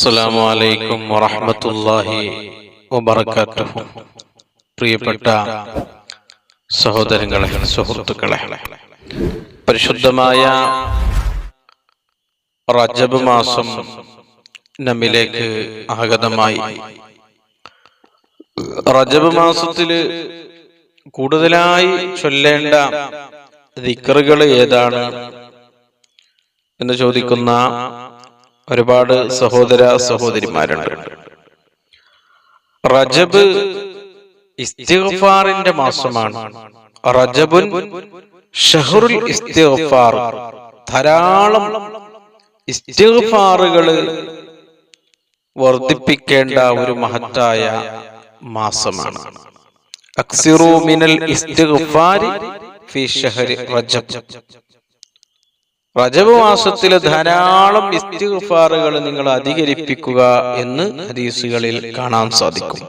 അസ്സലാമു അലൈക്കും വറഹ്മത്തുള്ളാഹി വബറകാതുഹു പ്രിയപ്പെട്ട സഹോദരങ്ങളെ സുഹൃത്തുക്കളെ പരിശുദ്ധമായ റജബ് മാസം നമ്മിലേക്ക് ആഗതമായി. റജബ് മാസത്തിൽ കൂടുതലായി ചൊല്ലേണ്ട ദിക്കറുകൾ ഏതാണ് എന്ന് ചോദിക്കുന്ന ഒരുപാട് സഹോദര സഹോദരിമാരുണ്ട്. റജബ് ഇസ്തിഗ്ഫാറിന്റെ മാസമാണ്. റജബുൻ ഷഹറുൽ ഇസ്തിഗ്ഫാർ. ധാരാളം ഇസ്തിഗ്ഫാറുകൾ വർദ്ധിപ്പിക്കേണ്ട ഒരു മഹത്തായ മാസമാണ്. അക്സിറു മിനൽ ഇസ്തിഗ്ഫാരി ഫി ഷഹരി റജബ്. റജബ് മാസത്തിലെ ധാരാളം ഇസ്തിഗ്ഫാറുകൾ നിങ്ങൾ അധികരിപ്പിക്കുക എന്ന് ഹദീസുകളിൽ കാണാൻ സാധിക്കും.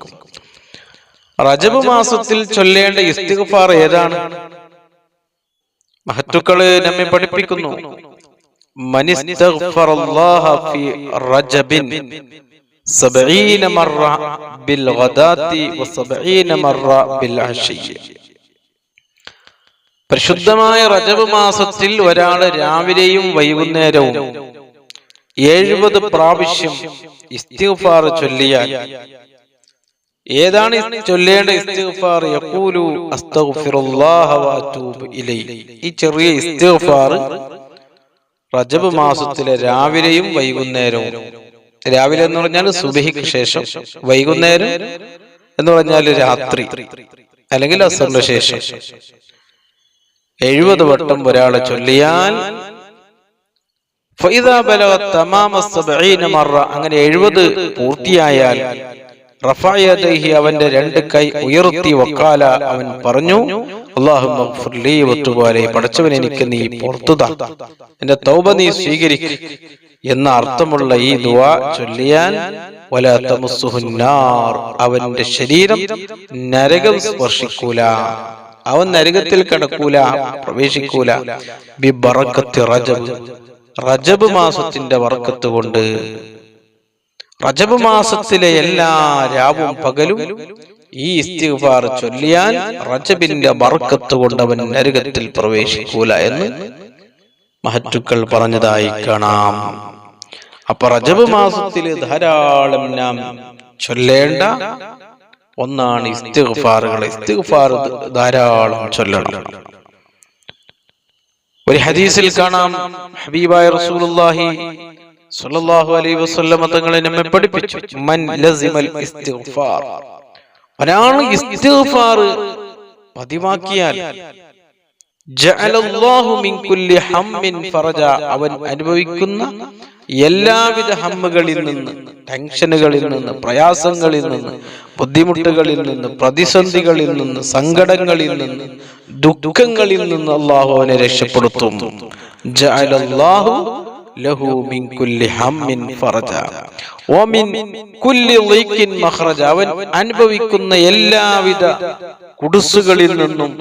റജബ് മാസത്തിൽ ചൊല്ലേണ്ട ഇസ്തിഗ്ഫാർ ഏതാണ്? മഹത്തുക്കൾ നമ്മെ പഠിപ്പിക്കുന്നു. റജബിൻ സബഈന മറ ബിൽ ബിൽ അശയ്യ. പരിശുദ്ധമായ റജബ് മാസത്തിൽ ഒരാൾ രാവിലെയും വൈകുന്നേരവും എഴുപത് പ്രാവശ്യം ഇസ്തിഫാർ ചൊല്ലിയാൽ ഏതാണ് ചൊല്ലേണ്ട ഇസ്തിഫാർ യഖൂലു അസ്തഗ്ഫിറുല്ലാഹ വഅതൂബു ഇലൈഹി. ഈ ചെറിയ ഇസ്തിഫാർ റജബ് മാസത്തിലെ രാവിലെയും വൈകുന്നേരവും. രാവിലെ എന്ന് പറഞ്ഞാൽ സുബഹിക്ക് ശേഷം വൈകുന്നേരം എന്ന് പറഞ്ഞാൽ രാത്രി അല്ലെങ്കിൽ അസറിന് ശേഷം. എഴുപത് വട്ടം ഒരാളെ ചൊല്ലിയാൽ അങ്ങനെ എഴുപത് പൂർത്തിയായാൽ റഫായി അവന്റെ രണ്ട് കൈ ഉയർത്തി വക്കാല അവൻ പറഞ്ഞു പഠിച്ചവൻ പടച്ചവൻ എനിക്ക് നീ പുറത്തുതാ. എന്റെ തൗബ നീ സ്വീകരിക്ക. എന്ന അർത്ഥമുള്ള ഈ ദുആ ചൊല്ലിയാൽ വലാ അവന്റെ ശരീരം നരകം സ്പർശിക്കൂല. അവൻ നരകത്തിൽ കിടക്കൂല പ്രവേശിക്കൂല. റജബ്. റജബ് മാസത്തിന്റെ വർക്കത്ത് കൊണ്ട് റജബ് മാസത്തിലെ എല്ലാ രാവും പകലും ഈ ഇസ്തിഗ്ഫാർ ചൊല്ലിയാൽ റജബിന്റെ ബർക്കത്ത് കൊണ്ട് അവൻ നരകത്തിൽ പ്രവേശിക്കൂല എന്ന് മഹറ്റുക്കൾ പറഞ്ഞതായി കാണാം. അപ്പൊ റജബ് മാസത്തിൽ ധാരാളം നാം ചൊല്ലേണ്ട ഒന്നാണ് ഇസ്തിഗ്ഫാറുകൾ. ഇസ്തിഗ്ഫാർ ധാരാളം ചൊല്ലണം. ഒരു ഹദീസിൽ കാണാം. ഹബീബായ റസൂലുള്ളാഹി സ്വല്ലല്ലാഹു അലൈഹി വസല്ലമ തങ്ങളെ നമ്മെ പഠിപ്പിച്ചു. മൻ ലസിമൽ ഇസ്തിഗ്ഫാർ. ഒരാൾ ഇസ്തിഗ്ഫാർ പതിവാക്കിയാൽ അവൻ അനുഭവിക്കുന്ന എല്ലാവിധ ഹമ്മുകളിൽ നിന്ന് ടെൻഷനുകളിൽ നിന്ന് പ്രയാസങ്ങളിൽ നിന്ന് ബുദ്ധിമുട്ടുകളിൽ നിന്ന് പ്രതിസന്ധികളിൽ നിന്ന് സങ്കടങ്ങളിൽ നിന്ന് ദുഃഖങ്ങളിൽ നിന്ന് അള്ളാഹു അവനെ രക്ഷപ്പെടുത്തും. അവൻ അനുഭവിക്കുന്ന എല്ലാവിധ കുടുസുകളിൽ നിന്നും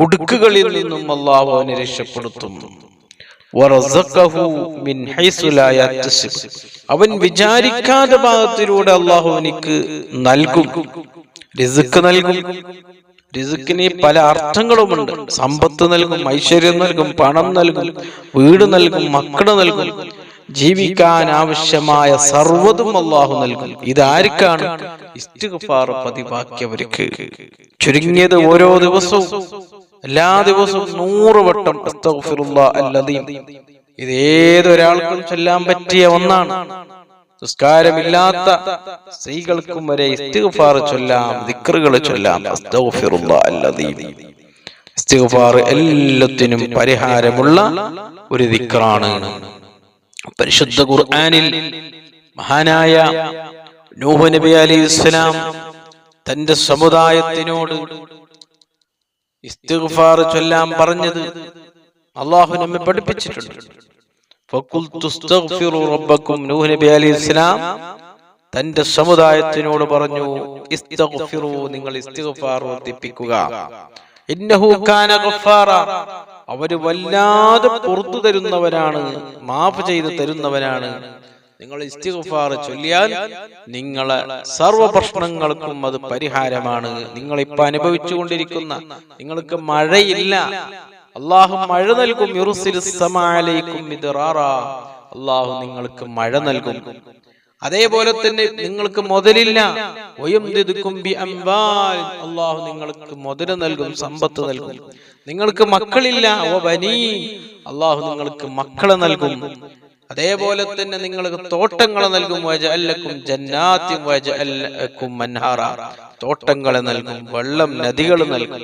കുടുക്കുകളിൽ നിന്നും അള്ളാഹു അവനെ രക്ഷപ്പെടുത്തും. അവൻ വിചാരിക്കാത്ത ഭാഗത്തിലൂടെ അള്ളാഹു അവനിക്ക് നൽകും. റിസ്ക് നൽകും. റിസുക്കിന് പല അർത്ഥങ്ങളുമുണ്ട്. സമ്പത്ത് നൽകും ഐശ്വര്യം നൽകും പണം നൽകും വീട് നൽകും മക്കൾ നൽകും. ജീവിക്കാൻ ആവശ്യമായ സർവതും അള്ളാഹു നൽകും. ഇതാർക്കാണ്? ഇസ്തിഗ്ഫാർ പതിവാക്കിയവർക്ക്. ചുരുങ്ങിയത് ഓരോ ദിവസവും. എല്ലാ ദിവസവും നൂറ് വട്ടം അല്ലദീം ഇത് ഏതൊരാൾക്കും ചൊല്ലാൻ പറ്റിയ ഒന്നാണ്. നിസ്കാരമില്ലാത്ത സ്ത്രീകൾക്കും വരെ ഇസ്തിഗ്ഫാർ ചൊല്ലാം ദിക്റുകൾ ചൊല്ലാം അല്ലദീം ഇസ്തിഗ്ഫാർ എല്ലാത്തിനും പരിഹാരമുള്ള ഒരു ദിക്റാണ്. പരിശുദ്ധ ഖുർആനിൽ മഹാനായ നൂഹ് നബി അലി ഇസ്ലാം തന്റെ സമുദായത്തിനോട് ഇസ്തിഗ്ഫാർ ചൊല്ലാൻ പറഞ്ഞത് അള്ളാഹു നമ്മെ പഠിപ്പിച്ചിട്ടുണ്ട്. നബി തന്റെ സമുദായത്തിനോട് പറഞ്ഞു നിങ്ങൾ അവർ വല്ലാതെ പുറത്തു തരുന്നവരാണ് മാഫ് ചെയ്ത് തരുന്നവനാണ് നിങ്ങൾ ഇസ്തിഗ്ഫാർ ചൊല്ലിയാൽ നിങ്ങളെ സർവ പ്രശ്നങ്ങൾക്കും അത് പരിഹാരമാണ്. നിങ്ങൾ ഇപ്പൊ അനുഭവിച്ചു കൊണ്ടിരിക്കുന്ന നിങ്ങൾക്ക് മഴയില്ല. അള്ളാഹു മഴ നൽകും. അള്ളാഹു നിങ്ങൾക്ക് മഴ നൽകും. അതേപോലെ തന്നെ നിങ്ങൾക്ക് മുതലില്ല. അള്ളാഹു നിങ്ങൾക്ക് മുതൽ നൽകും സമ്പത്ത് നൽകും. നിങ്ങൾക്ക് മക്കളില്ല. ഓ ബനീ അള്ളാഹു നിങ്ങൾക്ക് മക്കളെ നൽകും. അതേപോലെ തന്നെ നിങ്ങൾക്ക് തോട്ടങ്ങൾ നൽകും വജഅല്ലക്കും ജന്നാത്തിൻ വജഅല്ലക്കും മൻഹാറ. തോട്ടങ്ങളെ നൽകും വെള്ളം നദികൾ നൽകും.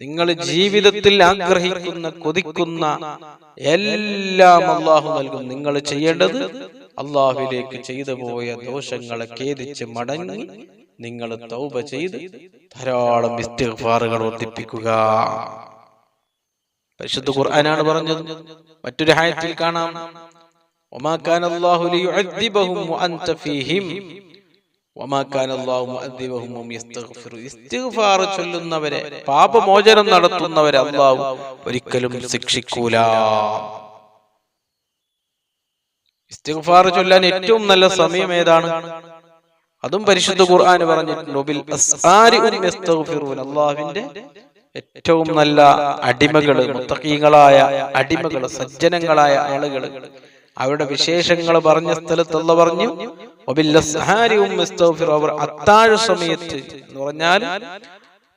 നിങ്ങൾ ജീവിതത്തിൽ ആഗ്രഹിക്കുന്ന കൊതിക്കുന്ന എല്ലാം അള്ളാഹു നൽകും. നിങ്ങൾ ചെയ്യേണ്ടത് അള്ളാഹുവിലേക്ക് ചെയ്തു പോയ ദോഷങ്ങളെ ഖേദിച്ച് മടങ്ങി നിങ്ങൾ തൗബ ചെയ്ത് ധാരാളം ഇസ്തിഗ്ഫാറുകൾ വർദ്ധിപ്പിക്കുക. പരിശുദ്ധ ഖുർആനാണ് പറഞ്ഞത്. മറ്റൊരു ഹായത്തിൽ കാണാം. وما كان الله ليعذبهم وأنت فيهم وما كان الله مؤذبهم وهم يستغفرون ഇസ്തിഗ്ഫാർ ചൊല്ലുന്നവരെ പാപമോചനം നടത്തുന്നവരെ അള്ളാഹു ഒരിക്കലും ശിക്ഷിക്കൂല ഇസ്തിഗ്ഫാർ ചൊല്ലാൻ ഏറ്റവും നല്ല സമയം ഏതാണ് അതും പരിശുദ്ധ ഖുർആൻ പറഞ്ഞിട്ടുണ്ട് ബിൽ അസ്ആരി ഹും യസ്തഗ്ഫിറൂൻ അള്ളാഹുവിന്റെ ഏറ്റവും നല്ല അടിമകള് മുത്തഖീങ്ങളായ അടിമകള് സജ്ജനങ്ങളായ ആളുകള് അവരുടെ വിശേഷങ്ങൾ പറഞ്ഞ സ്ഥലത്തുള്ള പറഞ്ഞു അവർ അത്താഴ സമയത്ത് എന്ന് പറഞ്ഞാൽ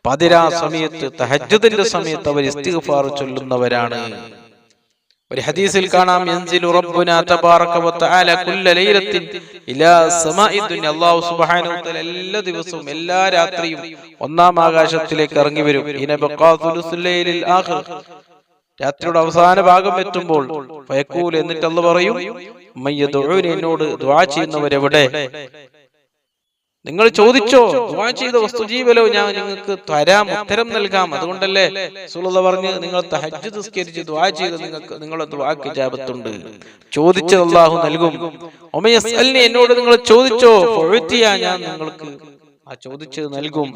പതിരാ സമയത്ത് തഹജ്ജുദിന്റെ സമയത്ത് അവർ ഇസ്തിഗ്ഫാർ ചൊല്ലുന്നവരാണ്. ഒരു ഹദീസിൽ കാണാം യൻസിലു റബ്ബുനാ തബാറക വതആല കുല്ല ലൈലത്തിൻ ഇലാ സമാഇ ദുനിയ അല്ലാഹു സുബ്ഹാനഹു വതആല എല്ലാ ദിവസവും എല്ലാ രാത്രിയും ഒന്നാം ആകാശത്തിലേക്ക് ഇറങ്ങി വരും. ഇന ബഖാ ലൈലിൽ ആഖിർ രാത്രിയുടെ അവസാന ഭാഗം എത്തുമ്പോൾ ഫയഖൂൽ എന്നിട്ട് അന്ന് പറയും എന്നോട് ചെയ്യുന്നവരെവിടെ? നിങ്ങൾ ചോദിച്ചോ ദുആ ചെയ്ത വസ്തുജീവലോ ഞാൻ നിങ്ങൾക്ക് തരാം ഉത്തരം നൽകാം. അതുകൊണ്ടല്ലേ സുലത പറഞ്ഞ് നിങ്ങൾ തഹജ് നിസ്കരിച്ച് ദുആ ചെയ്ത് നിങ്ങൾക്ക് നിങ്ങളുടെ ദുആക്ക് ജാപത്തുണ്ട് ചോദിച്ചത് അള്ളാഹു നൽകും. ഒമയസ്അൽനി എന്നോട് നിങ്ങൾ ചോദിച്ചോ ഞാൻ നിങ്ങൾക്ക് ചോദിച്ചത് നൽകും.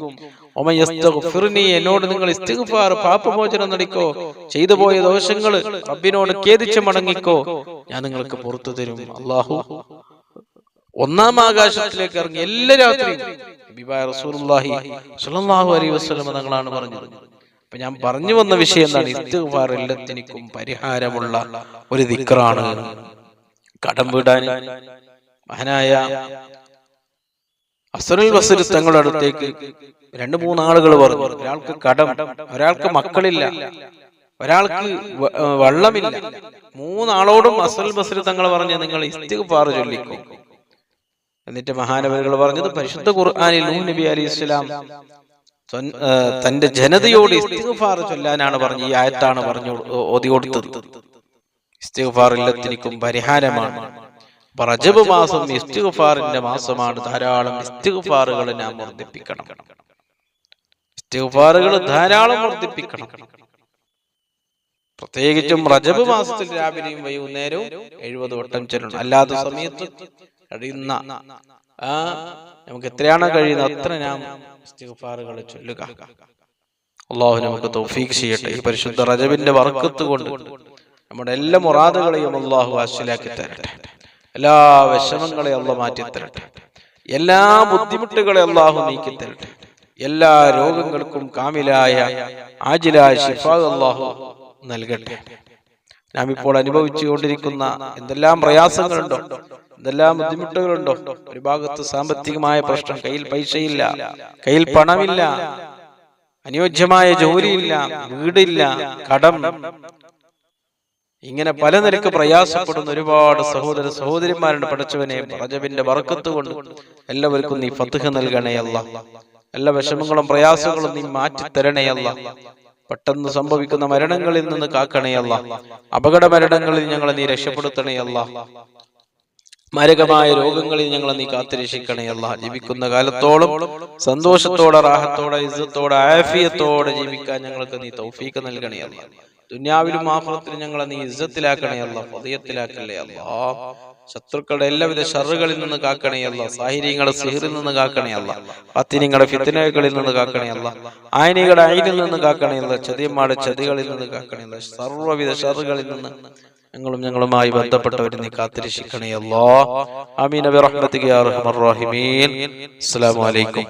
എന്നോട് നിങ്ങൾ ഇസ്തിഗ്ഫാർ പാപമോചനം നടിക്കോ ചെയ്തു പോയ ദോഷങ്ങൾ റബ്ബിനോട് ഖേദിച്ച് മടങ്ങിക്കോ? ഞാൻ നിങ്ങൾക്ക് പുറത്തു തരും. അള്ളാഹു ഒന്നാം ആകാശത്തിലേക്ക് ഇറങ്ങി എല്ലാ രാത്രിയും തങ്ങളാണ് പറഞ്ഞത്. അപ്പൊ ഞാൻ പറഞ്ഞു വന്ന വിഷയം എന്താണ്? ഇസ്തിഗ്ഫാർ എല്ലാത്തിനും പരിഹാരമുള്ള ഒരു ദിക്റാണ്. കടം വീടാൻ മഹാനായ അസറുൽ ബസർ തങ്ങളുടെ അടുത്തേക്ക് രണ്ടു മൂന്നാളുകൾ പറഞ്ഞു ഒരാൾക്ക് കടം ഒരാൾക്ക് മക്കളില്ല. ഒരാൾക്ക് വള്ളമില്ല. മൂന്നാളോടും അസറിൽ ബസർ തങ്ങൾ പറഞ്ഞു നിങ്ങൾ ഇസ്തിഗ്ഫാർ ചൊല്ലിക്കോ. എന്നിട്ട് മഹാനവരുകൾ പറഞ്ഞത് പരിശുദ്ധ ഖുർആനിൽ നൂഹ് നബി അലി ഇസ്ലാം തന്റെ ജനതയോട് ഇസ്തിഗ്ഫാർ ചൊല്ലാനാണ് പറഞ്ഞു ഈ ആയത്താണ് പറഞ്ഞു ഓതി കൊടുത്തത്. ഇസ്തിഗ്ഫാർ ഇല്ലത്തിനിക്കും പരിഹാരമാണ്. റജബ് മാസം ഇസ്തിഗ്ഫാറിന്റെ മാസമാണ്. ധാരാളം ഇസ്തിഗ്ഫാറുകൾ ഞാൻ വർദ്ധിപ്പിക്കണം. ഇസ്തിഗ്ഫാറുകൾ ധാരാളം വർദ്ധിപ്പിക്കണം. പ്രത്യേകിച്ചും റജബ് മാസത്തിൽ രാവിലെയും വൈകുന്നേരവും എഴുപത് വട്ടം ചെല്ലണം അല്ലാത്ത സമയത്ത് കഴിയുന്ന ആ നമുക്ക് എത്രയാണ് കഴിയുന്നത് അത്ര ഞാൻ ഇസ്തിഗ്ഫാറുകൾ ചൊല്ലുക. അള്ളാഹു നമുക്ക് തൗഫീഖ് ചെയ്യട്ടെ. ഈ പരിശുദ്ധ റജബിന്റെ വർക്കത്ത് കൊണ്ട് നമ്മുടെ എല്ലാ മുറാദുകളെയും അള്ളാഹു ആശിലാക്കി തരട്ടെ. എല്ലാ വിഷമങ്ങളെ അള്ള മാറ്റി തരട്ടെ. എല്ലാ ബുദ്ധിമുട്ടുകളെ അള്ളാഹു നീക്കി തരട്ടെ. എല്ലാ രോഗങ്ങൾക്കും കാമിലായ ആജിലായ ഷിഫാ അള്ളാഹു നൽകട്ടെ. നാം ഇപ്പോൾ അനുഭവിച്ചുകൊണ്ടിരിക്കുന്ന എന്തെല്ലാം പ്രയാസങ്ങളുണ്ടോ? എന്തെല്ലാം ബുദ്ധിമുട്ടുകളുണ്ടോ? ഒരു ഭാഗത്ത് സാമ്പത്തികമായ പ്രശ്നം കയ്യിൽ പൈസയില്ല കയ്യിൽ പണമില്ല അനുയോജ്യമായ ജോലിയില്ല വീടില്ല കടം ഇങ്ങനെ പല നിരക്ക് പ്രയാസപ്പെടുന്ന ഒരുപാട് സഹോദര സഹോദരിമാരുടെ പഠിച്ചവനെ റജബിന്റെ വറക്കത്ത് കൊണ്ട് എല്ലാവർക്കും നീ ഫത്തുഹ നൽകണയല്ല എല്ലാ വിഷമങ്ങളും പ്രയാസങ്ങളും നീ മാറ്റി തരണയല്ല പെട്ടെന്ന് സംഭവിക്കുന്ന മരണങ്ങളിൽ നിന്ന് കാക്കണയല്ല അപകട മരണങ്ങളിൽ ഞങ്ങളെ നീ രക്ഷപ്പെടുത്തണയല്ല മാരകമായ രോഗങ്ങളിൽ ഞങ്ങളെ നീ കാത്തിരക്ഷിക്കണയല്ല ജീവിക്കുന്ന കാലത്തോളം സന്തോഷത്തോടെ റാഹത്തോടെ ഇസത്തോടെ ആഫിയത്തോടെ ജീവിക്കാൻ ഞങ്ങൾക്ക് നീ തൗഫീക്ക് നൽകണയല്ല ദുന്യാവിലും ആഹ്ലത്തിലും ഞങ്ങളെ നീ ഇജ്ജത്തിലാക്കണേ അല്ല ഹൃദയത്തിലാക്കണേ അല്ല. ശത്രുക്കളുടെ എല്ലാവിധ ഷറുകളിൽ നിന്ന് കാക്കണേ അല്ല സാഹിര്യങ്ങളുടെ സിഹിറിൽ നിന്ന് കാക്കണേ അല്ല പത്തിനിങ്ങളുടെ ഫിത്തനകളിൽ നിന്ന് കാക്കണേ അല്ല ആയനികളുടെ അയിനിൽ നിന്ന് കാക്കണേ അല്ല ചതിയന്മാരുടെ ചതികളിൽ നിന്ന് കാക്കണേ അല്ല സർവവിധ ഷറുകളിൽ നിന്ന് ഞങ്ങളും ഞങ്ങളുമായി ബന്ധപ്പെട്ടവരെ നീ കാത്തിരക്ഷിക്കണേ അല്ലോ. അമീൻ അസ്സലാമു അലൈക്കും.